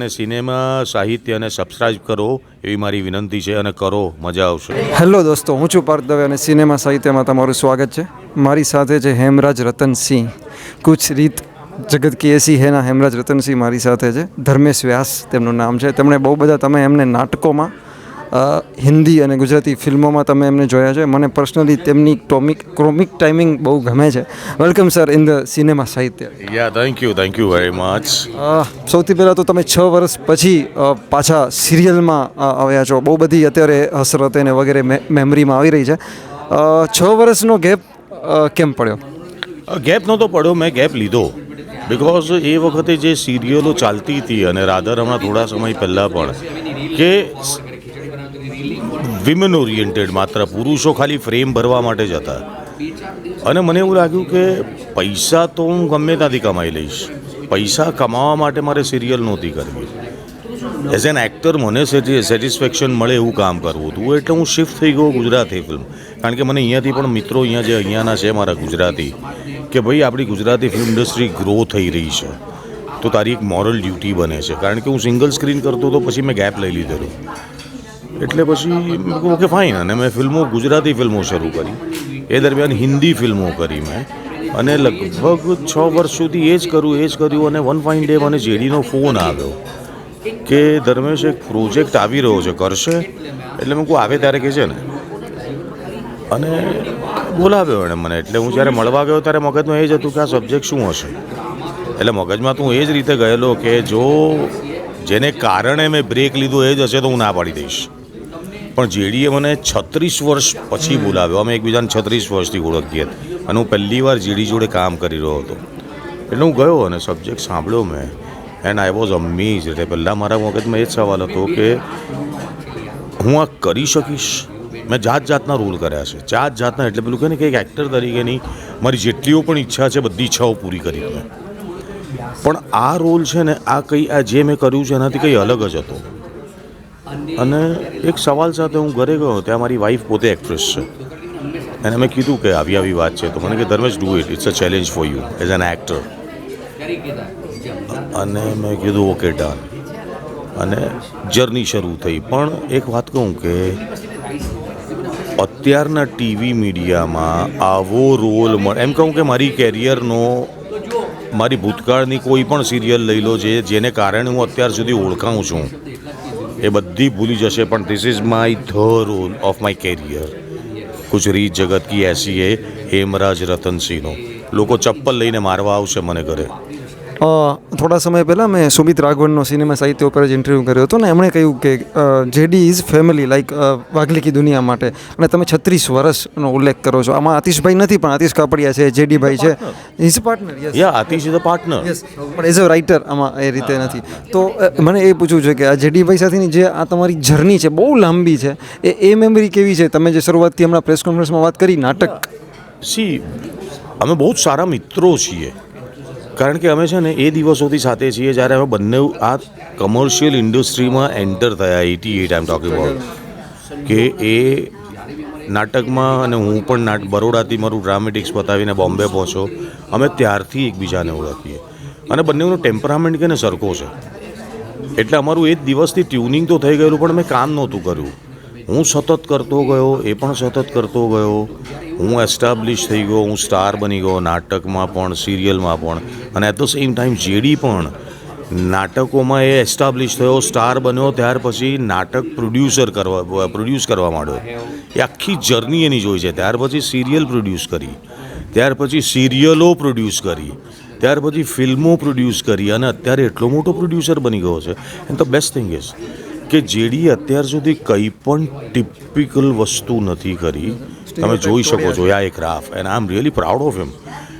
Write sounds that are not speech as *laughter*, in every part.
અને સિનેમા, સાહિત્ય અને સબસ્ક્રાઇબ કરો એવી મારી વિનંતી છે અને કરો. મજા આવશે. હેલો દોસ્તો, હું છું પાર્થ દવે અને સિનેમા સાહિત્યમાં તમારું સ્વાગત છે. મારી સાથે છે હેમરાજ રતનસિંહ. કુછ રીત જગત કી એસી હેના હેમરાજ રતનસિંહ મારી સાથે છે. ધર્મેશ વ્યાસ તેમનું નામ છે. તેમણે બહુ બધા, તમે એમને નાટકોમાં હિન્દી અને ગુજરાતી ફિલ્મોમાં તમે એમને જોયા છે. મને પર્સનલી તેમની ટોમિક ક્રોમિક ટાઈમિંગ બહુ ગમે છે. Welcome sir in the cinema સાહિત્ય. Yeah thank you thank you very much સૌથી પહેલાં તો તમે છ વર્ષ પછી પાછા સિરિયલમાં આવ્યા છો. બહુ બધી અત્યારે હસરત અને વગેરે મે- મેમરીમાં આવી રહી છે. છ વર્ષનો ગેપ કેમ પડ્યો? ગેપ નહોતો પડ્યો. મેં ગેપ લીધો. બિકોઝ એ વખતે જે સિરિયલો ચાલતી હતી અને રાધર હમણાં થોડા સમય પહેલાં પણ કે વિમેન ઓરિએન્ટેડ માત્ર પુરુષો ખાલી ફ્રેમ ભરવા માટે જ હતા. અને મને એવું લાગ્યું કે પૈસા તો હું ગમે ત્યાંથી કમાઈ લઈશ. પૈસા કમાવા માટે મારે સિરિયલ નહોતી કરવી. એઝ એન એક્ટર મને સેટિસ્ફેક્શન મળે એવું કામ કરવું હતું. એટલે હું શિફ્ટ થઈ ગયો ગુજરાતી ફિલ્મ કારણ કે મને અહીંયાથી પણ મિત્રો અહીંયા જે અહીંયાના છે મારા ગુજરાતી, કે ભાઈ આપણી ગુજરાતી ફિલ્મ ઇન્ડસ્ટ્રી ગ્રો થઈ રહી છે. તો તારી એક મોરલ ડ્યુટી બને છે. કારણ કે હું સિંગલ સ્ક્રીન કરતો હતો પછી મેં ગેપ લઈ લીધેલું. એટલે પછી ઓકે ફાઇન અને મેં ફિલ્મો ગુજરાતી ફિલ્મો શરૂ કરી. એ દરમિયાન હિન્દી ફિલ્મો કરી મેં. અને લગભગ છ વર્ષ સુધી એ જ કરું એ જ કર્યું અને વન ફાઇન ડે મને જેડીનો ફોન આવ્યો કે ધર્મેશ એક પ્રોજેક્ટ આવી રહ્યો છે, કરશે. એટલે મેં કહું, આવે ત્યારે કહે છે ને. અને બોલાવ્યો એણે મને. એટલે હું જ્યારે મળવા ગયો ત્યારે મગજમાં એ જ હતું કે આ સબ્જેક્ટ શું હશે. એટલે મગજમાં તો હું એ જ રીતે ગયેલો કે જો જેને કારણે મેં બ્રેક લીધો એ જ હશે તો હું ના પાડી દઈશ. પણ જેડીએ મને છત્રીસ વર્ષ પછી બોલાવ્યો. અમે એકબીજાને છત્રીસ વર્ષથી ઓળખીએ અને હું પહેલી વાર જેડી જોડે કામ કરી રહ્યો હતો. એટલે હું ગયો અને સબ્જેક્ટ સાંભળ્યો મેં. એન્ડ આઈ વોઝ અમેઝ એટલે પહેલાં મારા મગજમાં એ જ સવાલ હતો કે હું આ કરી શકીશ? મેં જાત જાતના રોલ કર્યા છે. જાત જાતના એટલે પેલું કહે ને કે એક એક્ટર તરીકેની મારી જેટલીઓ પણ ઈચ્છા છે, બધી ઈચ્છાઓ પૂરી કરી મેં પણ આ રોલ છે ને, આ કંઈ, આ જે મેં કર્યું છે, એનાથી કંઈ અલગ જ હતો. અને એક સવાલ સાથે હું ઘરે ગયો, ત્યાં મારી વાઈફ પોતે એક્ટ્રેસ છે. એને મેં કીધું કે આવી આવી વાત છે, તો મને કે, Dharmesh do it it's a challenge for you as an actor અને મેં કીધું ઓકે ડન અને જર્ની શરૂ થઈ. પણ એક વાત કહું કે, અત્યારના ટીવી મીડિયામાં આવો રોલ મળે, એમ કહું કે મારી કેરિયરનો મારી ભૂતકાળની કોઈ પણ સિરિયલ લઈ લો જે, જેને કારણે હું અત્યાર સુધી ઓળખાઉં છું. એ બધી ભૂલી જશે, પણ this is my the role of my career કુછ રીત જગત કી એસી હે, હેમરાજ રતનસિંહનો. લોકો ચપ્પલ લઈને મારવા આવશે મને ઘરે. થોડા સમય પહેલાં મેં સુમિત રાઘવનનો સિનેમા સાહિત્ય ઉપર જ ઇન્ટરવ્યૂ કર્યો હતો ને એમણે કહ્યું કે જેડી ઇઝ ફેમિલી લાઈક વાઘલિકી દુનિયા માટે. અને તમે છત્રીસ વર્ષનો ઉલ્લેખ કરો છો. આમાં આતિશભાઈ નથી પણ આતિશ કાપડિયા છે જેડીભાઈ છે. ઇઝ પાર્ટનર યા આતિશ ઇઝ અ પાર્ટનર પણ એઝ અ રાઇટર આમાં એ રીતે નથી. તો મને એ પૂછવું છે કે આ જેડીભાઈ સાથેની જે આ તમારી જર્ની છે બહુ લાંબી છે એ એ મેમરી કેવી છે? તમે જે શરૂઆતથી હમણાં પ્રેસ કોન્ફરન્સમાં વાત કરી નાટક. સી અમે બહુ જ સારા મિત્રો છીએ. કારણ કે અમે છે ને એ દિવસોથી સાથે છીએ જ્યારે અમે બંને આ કમર્શિયલ ઇન્ડસ્ટ્રીમાં એન્ટર થયા at at I am talking કે એ નાટકમાં અને હું પણ નાટ, બરોડાથી મારું ડ્રામેટિક્સ બતાવીને બોમ્બે પહોંચ્યો, અમે ત્યારથી એકબીજાને ઓળખીએ. અને બંનેનું ટેમ્પરામેન્ટ કે ને સરખો છે. એટલે અમારું એ જ દિવસથી ટ્યુનિંગ તો થઈ ગયેલું, પણ મેં કામ નહોતું કર્યું. હું સતત કરતો ગયો, એ પણ સતત કરતો ગયો. હું એસ્ટાબ્લિશ થઈ ગયો, હું સ્ટાર બની ગયો, નાટકમાં પણ સિરિયલમાં પણ. અને at the same time JD પણ નાટકોમાં એ એસ્ટાબ્લિશ થયો સ્ટાર બન્યો, ત્યાર પછી નાટક પ્રોડ્યુસર કરવા પ્રોડ્યુસ કરવા માંડ્યો. એ આખી જર્ની એની જોઈ છે. ત્યાર પછી સિરિયલ પ્રોડ્યુસ કરી. ત્યાર પછી સિરિયલો પ્રોડ્યુસ કરી. ત્યાર પછી ફિલ્મો પ્રોડ્યુસ કરી. અને અત્યારે એટલો મોટો પ્રોડ્યુસર બની ગયો છે. And the best thing is કે જેડી અત્યાર સુધી કંઈ પણ ટિપિકલ વસ્તુ નથી કરી. તમે જોઈ શકો છો આ એક rough. And I am really proud of him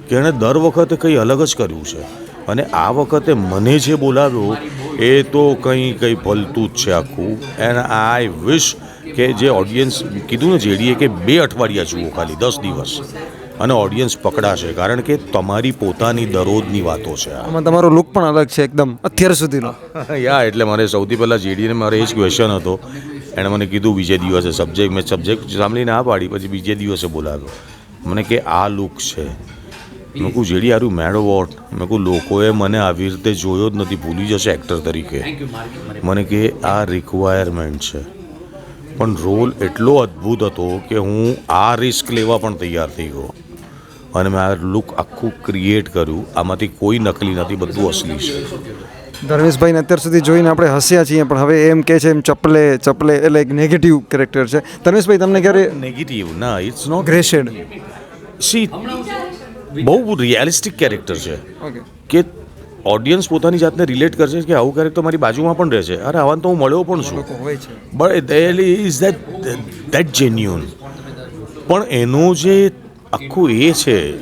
કે એણે દર વખતે કંઈ અલગ જ કર્યું છે. અને આ વખતે મને જે બોલાવ્યો એ તો કંઈ કંઈ ભલતું જ છે આખું. એન્ડ આઈ વિશ કે જે ઓડિયન્સ કીધું ને જેડીએ કે બે અઠવાડિયા જુઓ ખાલી દસ દિવસ. અને ઓડિયન્સ પકડાશે કારણ કે તમારી પોતાની દરરોજની વાતો છે આમાં તમારો લુક પણ અલગ છે એકદમ અત્યાર સુધીનો. *laughs* યા એટલે મારે સૌથી પહેલાં જેડીને મારે એ જ ક્વેશ્ચન હતો. એણે મને કીધું બીજે દિવસે સબ્જેક્ટ મેં સબ્જેક્ટ સાંભળીને આ પાડી પછી બીજે દિવસે બોલાવ્યો. મને કે આ લુક છે. મેં કહું જેડી આરું મેડો વોટ. મેં કહું લોકોએ મને આવી રીતે જોયો જ નથી ભૂલી જશે એક્ટર તરીકે. મને કે આ રિક્વાયરમેન્ટ છે. પણ રોલ એટલો અદ્ભુત હતો કે હું આ રિસ્ક લેવા પણ તૈયાર થઈ ગયો. અને મેં આ લુક આખું ક્રિએટ કર્યું. આમાંથી કોઈ નકલી નથી બધું અસલી છે. ધર્મેશભાઈને અત્યાર સુધી જોઈને આપણે હસ્યા છીએ પણ હવે એમ કે છે એમ ચપલે ચપલે એટલે એક નેગેટિવ કેરેક્ટર છે. ધર્મેશભાઈ તમને ક્યારે નેગેટિવ ના ઇટ્સ નોટ ગ્રેશેડ સી બહુ રિયાલિસ્ટિક કેરેક્ટર છે. કે ઓડિયન્સ પોતાની જાતને રિલેટ કરશે કે આવું ક્યારેક તો મારી બાજુમાં પણ રહે છે અરે આવાને તો હું મળ્યો પણ છું. But is that that genuine પણ એનું જે આખું એ છે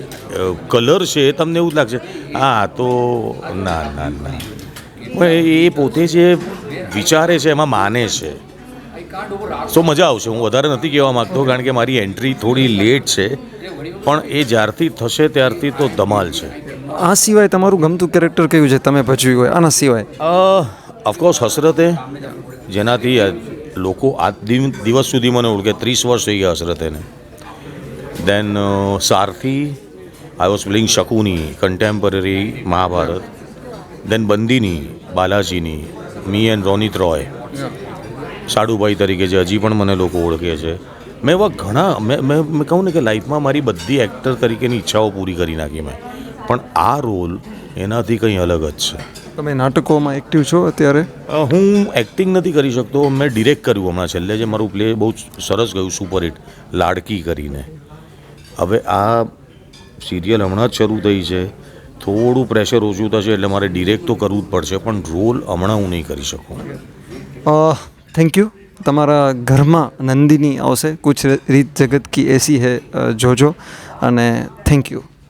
કલર છે તમને એવું જ લાગશે. હા તો ના ના ના. પણ એ પોતે જે વિચારે છે એમાં માને છે. સો મજા આવશે. હું વધારે નથી કહેવા માગતો કારણ કે મારી એન્ટ્રી થોડી લેટ છે. પણ એ જ્યારથી થશે ત્યારથી તો ધમાલ છે. આ સિવાય તમારું ગમતું કેરેક્ટર કયું છે? તમે ભજવ્યું હોય આના સિવાય. Of course Hasratein. જેનાથી લોકો આજ દિન- દિવસ સુધી મને ઓળખે. ત્રીસ વર્ષ થઈ ગયા હસરતેને. Then Saarthi I was playing Shakuni contemporary Mahabharat then Bandini બાલાજીની me and Ronit Roy સાડુભાઈ તરીકે જે હજી પણ મને લોકો ઓળખે છે. મેં એવા ઘણા મેં મેં કહું ને કે લાઈફમાં મારી બધી એક્ટર તરીકેની ઈચ્છાઓ પૂરી કરી નાખી મેં. પણ આ રોલ એનાથી કંઈ અલગ જ છે. તમે નાટકોમાં એક્ટિવ છો અત્યારે? હું એક્ટિંગ નથી કરી શકતો મેં ડિરેક્ટ કર્યું હમણાં છેલ્લે જે મારું પ્લે બહુ સરસ ગયું સુપરહિટ લાડકી કરીને. હવે આ સિરિયલ હમણાં જ શરૂ થઈ છે. થોડું પ્રેશર ઓછું થશે એટલે મારે ડિરેક્ટ તો કરવું જ પડશે, પણ રોલ હમણાં હું નહીં કરી શકું. થેન્ક યુ તમારા ઘરમાં નંદિની આવશે. કુછ રીત જગત કી એસી હે જોજો. અને થેન્ક યુ